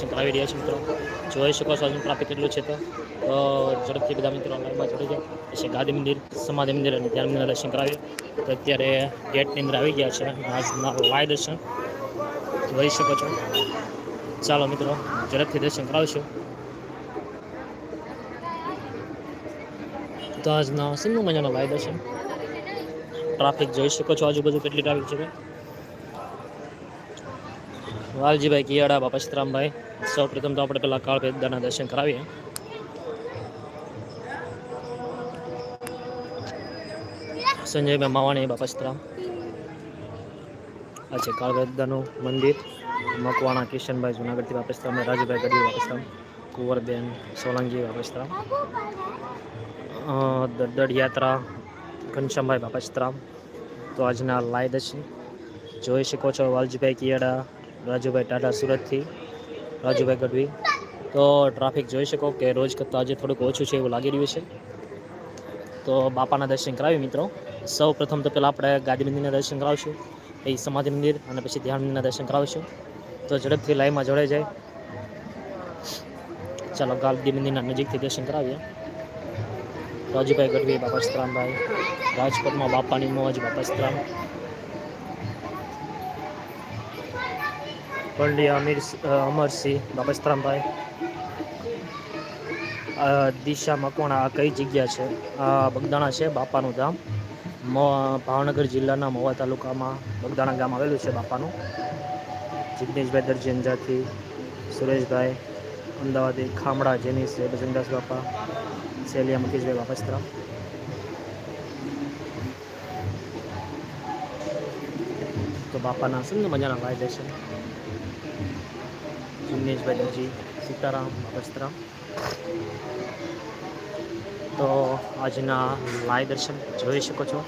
દર્શન કરાવી રહ્યા છે મિત્રો. જોઈ શકો છો હજુ ટ્રાફિક કેટલું છે તો. ઝડપથી બધા મિત્રો લાઈનમાં જોડી જાય. પછી ગાંધી મંદિર, સમાધિ મંદિર અને ધ્યાન મંદિર દર્શન કરાવીએ. તો અત્યારે ગેટની અંદર આવી ગયા છે. આજના લાય દર્શન. જોઈ શકો છો. ચાલો મિત્રો, ઝડપથી દર્શન કરાવશું. તો આજના સિંધુ મજાના લાય દર્શન. ટ્રાફિક જોઈ શકો છો આજુબાજુ કેટલી ટ્રાફિક છે વાલજીભાઈ કિયાડા, બાપા સીતરામભાઈ. સૌ પ્રથમ તો આપણે પેલા કાળ ભેદાના દર્શન કરાવીએ. સંજયભાઈ માવાણી બાપસ્ત્રા આ છે કાળ ભેદાનું મંદિર. મકવાણા, કિશનભાઈ જુનાગઢથી બાપા અમે રાજુભાઈ ગઢવી, બાપા કુંવરબેન, સોલંકી, બાપા દડદડ યાત્રા, ઘનશ્યામભાઈ બાપસ્ત્રા તો આજના લાય દર્શન. જોઈ શકો છો વાલજીભાઈ કિયાડા, રાજુભાઈ ટાટા સુરતથી. રાજુભાઈ ગઢવી. તો ટ્રાફિક જોઈ શકો કે રોજ કરતાં આજે થોડુંક ઓછું છે એવું લાગી રહ્યું છે. તો બાપાના દર્શન કરાવી મિત્રો. સૌ પ્રથમ તો પહેલાં આપણે ગાદી મંદિરના દર્શન કરાવશું. પછી સમાધિ મંદિર અને પછી ધ્યાન મંદિરના દર્શન કરાવશું. તો ઝડપથી લાઈનમાં જોડાઈ જાય. ચાલો ગાદી મંદિરના નજીકથી દર્શન કરાવીએ. રાજુભાઈ ગઢવી, બાપા સીતરામભાઈ. રાજકોટમાં બાપાની મોજ, બાપા સીતરામ. પંડ્યા અમીર અમરસિંહ, બાપા દિશા મકવાણા આ કઈ જગ્યા છે? આ બગદાણા છે બાપાનું ધામ ભાવનગર જિલ્લાના મહુવા તાલુકામાં બગદાણા ગામ આવેલું છે બાપાનું. જિગ્નેશભાઈ દરજી અંજારથી સુરેશભાઈ, અમદાવાદી, ખામડા, જેની છે, બજરંગદાસ બાપા, સેલિયા મુકેશભાઈ બાપસ્તરામ તો બાપાના સુંદર મજાના ફાયદા દર્શન જિગ્નેશભાઈ દરજી સીતારામ બાપા તો આજના લાય દર્શન જોઈ શકો છો.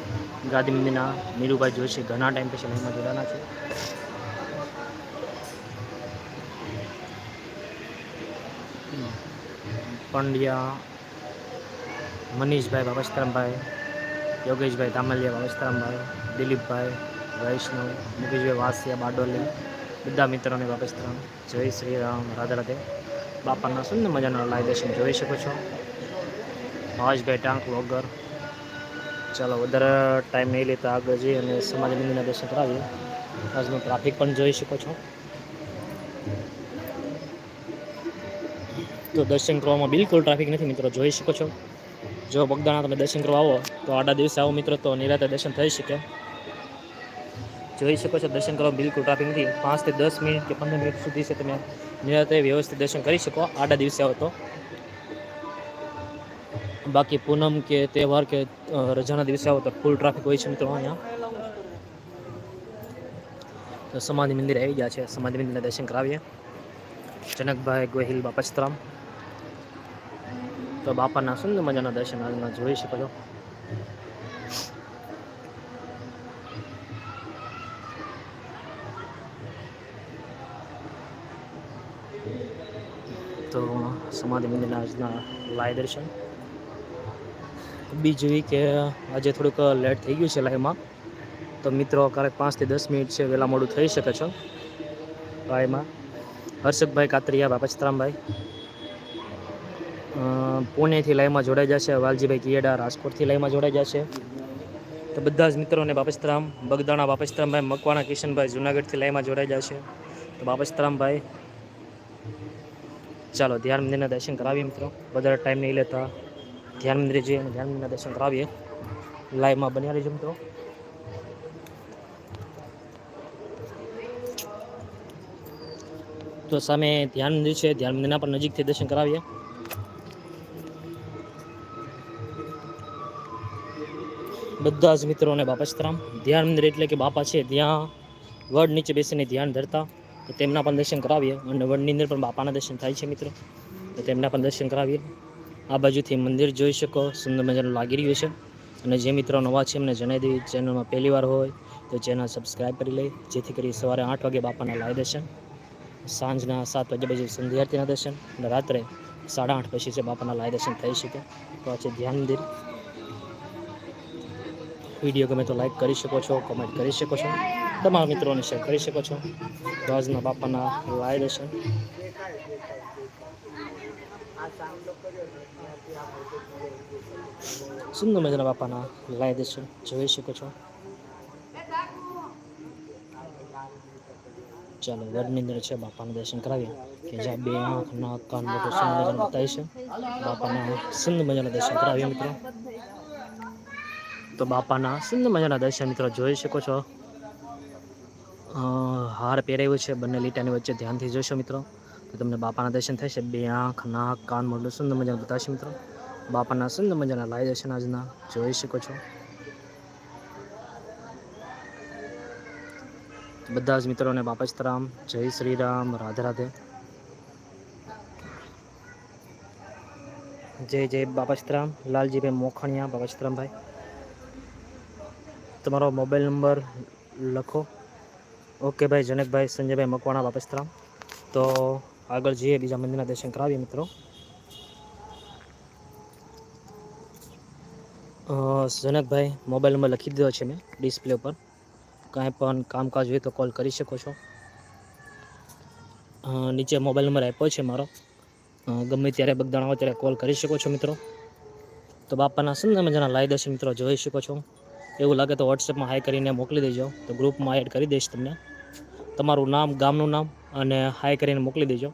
ગાંધી મંદિરના નીરુભાઈ જોશી ઘણા ટાઈમ પછી લાઈનમાં જોડાના છે. પંડ્યા મનીષભાઈ બાબા યોગેશભાઈ ધામલિયા બાબા દિલીપભાઈ, વૈષ્ણવ, મુકેશભાઈ વાસિયા બારડોલી બધા મિત્રોને બાબા સીતારામ જય શ્રી રામ, રાધે રાધે. બાપાના સુંદર મજાના લાઈવ દર્શન જોઈ શકો છો. ભાવેશભાઈ ટાંક વગર. ચાલો, વધારે ટાઈમ નહીં લેતા આગળ જઈ અને સમાજ મંદિરના દર્શન કરાવીએ. આજનું ટ્રાફિક પણ જોઈ શકો છો. તો દર્શન કરવામાં બિલકુલ ટ્રાફિક નથી મિત્રો, જોઈ શકો છો. જો બગદાણા તમે દર્શન કરવા આવો, તો આડા દિવસે આવો મિત્રો, તો નિરાતે દર્શન થઈ શકે. જોઈ શકો છો, દર્શન કરવા બિલકુલ ટ્રાફિક નથી. પાંચથી દસ મિનિટ કે પંદર મિનિટ સુધી છે તમે નિરાતે વ્યવસ્થિત દર્શન કરી શકો, આડા દિવસે આવો તો. બાકી પૂનમ કે તહેવાર કે રજાના દિવસે આવો તો ફૂલ ટ્રાફિક હોય છે મિત્રો અહીંયા. તો સમાધિ મંદિર આવી ગયા છે, સમાધિ મંદિરના દર્શન કરાવીએ. જનકભાઈ ગોહિલ બાપા સીતરામ તો બાપાના સુંદર મજાના દર્શન આજના જોઈ શકો છો. તો સમાધિ મંદિરના આજના લાય દર્શન. બીજું કે આજે થોડુંક લેટ થઈ ગયું છે લાઈમાં તો મિત્રો ક્યારેક પાંચથી દસ મિનિટ છે વહેલા મોડું થઈ શકે છે લાઈમાં હર્ષદભાઈ કાતરિયા બાપા સીતરામભાઈ અ, પુણેથી લાઈમાં જોડાઈ જશે વાલજીભાઈ કિયેડા રાજકોટથી લાઈમાં જોડાઈ જશે તો બધા જ મિત્રોને બાપસ્તરામ બગદાણા બાપસ્તરામભાઈ મકવાણા કિશનભાઈ જુનાગઢથી લાઈમાં જોડાઈ જશે તો બાપા સીતરામભાઈ ચાલો ધ્યાન મંદિરના દર્શન કરાવીએ મિત્રો. વધારે ટાઈમ નહીં લેતા. ધ્યાન મંદિરે જઈએ અને ધ્યાન મંદિરના દર્શન કરાવીએ. લાઈવમાં બન્યા રહીજો મિત્રો. તો સામે ધ્યાન મંદિર છે. ધ્યાન મંદિરના પણ નજીકથી દર્શન કરાવીએ. બધા જ મિત્રોને બાપા ધ્યાન મંદિર એટલે કે બાપા છે ત્યાં. વડ નીચે બેસીને ધ્યાન ધરતા. તો તેમના પણ દર્શન કરાવીએ. અને વડની અંદર પણ બાપાના દર્શન થાય છે મિત્રો. તો તેમના પણ દર્શન કરાવીએ. આ બાજુથી મંદિર જોઈ શકો. સુંદર મજાનું લાગી રહ્યું છે. અને જે મિત્રો નવા છે એમને જણાવી દેવી ચેનલમાં પહેલી વાર હોય તો ચેનલ સબસ્ક્રાઈબ કરી લે. જેથી કરી સવારે આઠ વાગે બાપાના લાય દર્શન. સાંજના સાત વાગ્યા પછી સંધ્યાર્થીના દર્શન. અને રાત્રે સાડા આઠ પછી છે બાપાના લાય દર્શન થઈ શકે. તો આ છે ધ્યાન મંદિર. વીડિયો ગમે તો લાઈક કરી શકો છો કમેન્ટ કરી શકો છો. તમારા મિત્રોને શેર કરી શકો છો. ધ્વજના બાપાના લાય દર્શન સુંદર મજાના બાપાના લાય દર્શન જોઈ શકો છો. ચાલો વડની છે બાપાના દર્શન કરાવીએ. કે જ્યાં બે આંખ, નાક, કાન મોટું સુંદર મજાનું બતાવી છે. બાપાના સુંદર મજાના દર્શન કરાવીએ મિત્રો. તો બાપાના સુંદર મજાના દર્શન મિત્રો જોઈ શકો છો. હાર પહેરાવ્યો છે. બંને લીટાની વચ્ચે ધ્યાનથી જોશો મિત્રો. તો તમને બાપાના દર્શન થશે. બે આંખ, નાક, કાન, મોઢું સુંદર મજાનું બતાવશે મિત્રો. બાપાના સુંદર મજાના લાય દર્શન આજના. જોઈ શકો છો. બધા જ મિત્રોને બાપસ્તરામ જય શ્રી રામ. રાધે રાધે. જય જય બાપસ્તરામ લાલજીભાઈ મોખણિયા બાપસ્તરામભાઈ તમારો મોબાઈલ નંબર લખો. ઓકે ભાઈ, જનકભાઈ, સંજયભાઈ મકવાણા બાપસ્તરામ તો આગળ જઈએ બીજા મંદિરના દર્શન કરાવીએ મિત્રો. જનકભાઈ મોબાઈલ નંબર લખી દીધો છે મેં ડિસ્પ્લે ઉપર. કાંઈ પણ કામકાજ હોય તો કોલ કરી શકો છો. નીચે મોબાઈલ નંબર આપ્યો છે મારો. ગમે ત્યારે બગદાણ આવે ત્યારે કોલ કરી શકો છો મિત્રો. તો બાપાના સુંદર મજાના લાઈ દર્શન મિત્રો, જોઈ શકો છો. એવું લાગે તો વોટ્સએપમાં હાઈ કરીને મોકલી દેજો. તો ગ્રુપમાં એડ કરી દઈશ તમને. તમારું નામ, ગામનું નામ અને હાઈ કરીને મોકલી દેજો.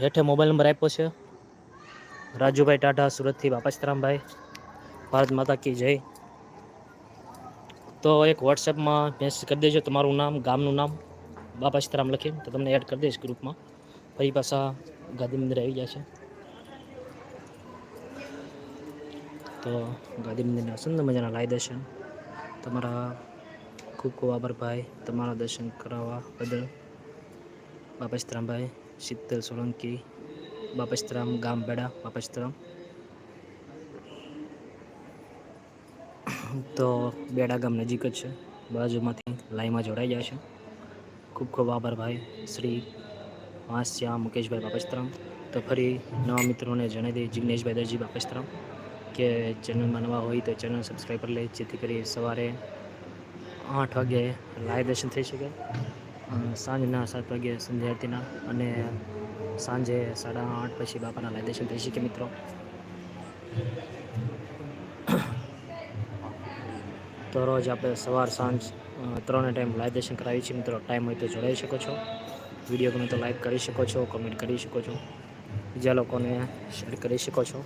હેઠે મોબાઈલ નંબર આપ્યો છે. રાજુભાઈ ટાઢા, સુરતથી બાપાસ્તરામભાઈ, ભારત માતા કી જય. તો એક વોટ્સએપમાં મેસેજ કરી દેજો તમારું નામ, ગામનું નામ બાપા સીતારામ લખીને, તો તમને એડ કરી દઈશ ગ્રુપમાં. ફરી પાછા ગાંધી મંદિર આવી ગયા છે. તો ગાંધી મંદિરના સુંદર મજાના લાઈ દર્શન, તમારા ખૂબ ખૂબ આભાર ભાઈ. તમારા દર્શન કરાવવા બદલ. બાપા શીતલ સોલંકી બાપા સીતારામ ગામ બેડા બાપા તો બેડા ગામ નજીક જ છે. બાજુમાંથી લાઈમાં જોડાઈ જાય છે. ખૂબ ખૂબ આભાર શ્રી વાંસ્યા મુકેશભાઈ બાપસ્તરામ. તો ફરી નવા મિત્રોને જણાવી દઈએ, જિગ્નેશભાઈ દરજી બાપસ્તરામ, કે ચેનલમાં નવા હોય તો ચેનલ સબસ્ક્રાઈબ કરી લે, જેથી કરી સવારે આઠ વાગે લાઈવ દર્શન થઈ શકે. સાંજના સાત વાગે સંધ્યા આરતીના અને સાંજે સાડા આઠ પછી બાપાના લાઈવ દર્શન થઈ શકે મિત્રો. તો રોજ આપણે સવાર સાંજ ત્રણે ટાઈમ લાઈવ દર્શન કરાવીએ છીએ મિત્રો. ટાઈમ હોય તો જોડાઈ શકો છો. વીડિયો ગમે તો લાઈક કરી શકો છો, કમેન્ટ કરી શકો છો. બીજા લોકોને શેર કરી શકો છો.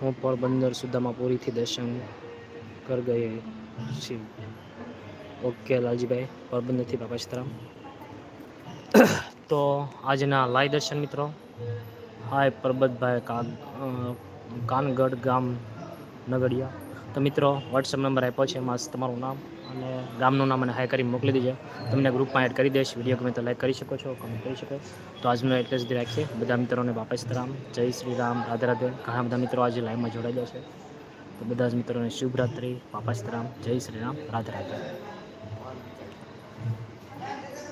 હું પોરબંદર સુધામાં પૂરીથી દર્શન કર ગઈ શિવ ઓકે લાલજીભાઈ પોરબંદરથી બાપા સીતારામ. તો આજના લાય દર્શન મિત્રો. હાય પરબતભાઈ કાન કાનગઢ ગામ નગડિયા. તો મિત્રો વોટ્સએપ નંબર આપ્યો છે, એમાં તમારું નામ અને ગામનું નામ અને હાય કરી મોકલી દેજો. તમને ગ્રુપમાં એડ કરી દઈશ. વીડિયો ગમે તો લાઈક કરી શકો છો કમેન્ટ કરી શકો. તો આજનો એટલે સુધી રાખીએ બધા મિત્રોને બાપા સીતારામ, જય શ્રી રામ, રાધે રાધે. ઘણા બધા મિત્રો આજે લાઈવમાં જોડાઈ જશે તો બધા જ મિત્રોને શુભરાત્રિ સીતારામ જય શ્રી રામ રાધે રાધે.